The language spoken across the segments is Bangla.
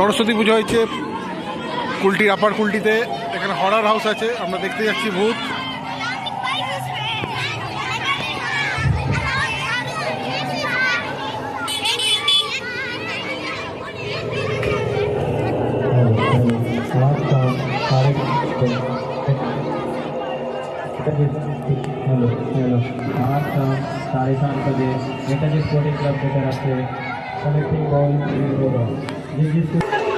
সরস্বতী পুজো হয়েছে কুলটির আপার কুলটিতে। এখানে হরার হাউস আছে, আমরা দেখতে যাচ্ছি ভূত। সাড়ে সাত বাজে নেতাজি স্পোর্টিং ক্লাব থেকে রাত্রে connecting all in Europe.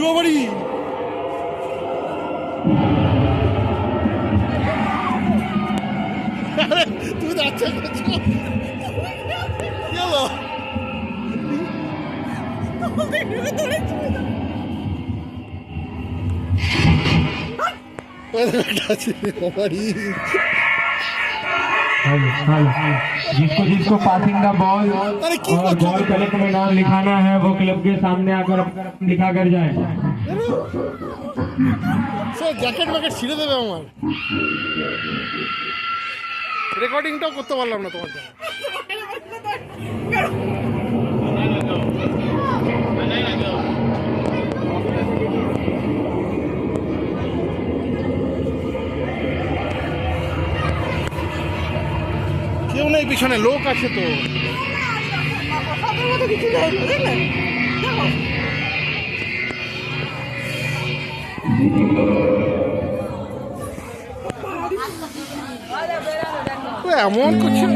Puri বাবারি তুমি তো আচ্ছা হলো বাবারি। जिसको जिसको पासिंग का बॉल अरे की और बच्चों बॉल कलेक्ट में नाम लिखाना है वो क्लब के सामने आकर लिखा कर जाए স্যার জ্যাকেট ম্যাকেট ছিঁড়ে দেবে আমার রেকর্ডিংটাও করতে পারলাম না তোমার কেউ নেই পিছনে লোক আছে তো। এমন করছে।